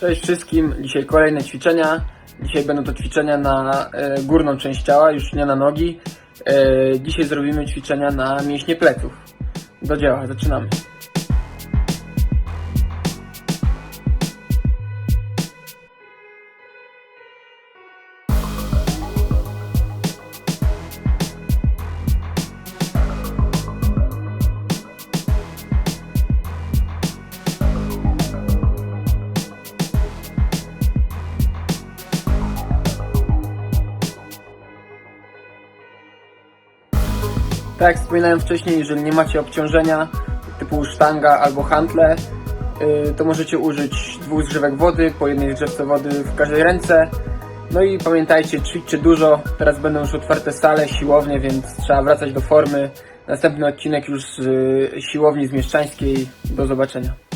Cześć wszystkim, dzisiaj kolejne ćwiczenia. Dzisiaj będą to ćwiczenia na e, górną część ciała, już nie na nogi. E, dzisiaj zrobimy ćwiczenia na mięśnie pleców. Do dzieła, zaczynamy. Tak jak wspominałem wcześniej, jeżeli nie macie obciążenia typu sztanga albo hantle, y, to możecie użyć dwóch zgrzewek wody, po jednej zgrzewce wody w każdej ręce. No i pamiętajcie, ćwiczcie dużo. Teraz będą już otwarte sale, siłownie, więc trzeba wracać do formy. Następny odcinek już z y, siłowni zmieszczańskiej. Do zobaczenia.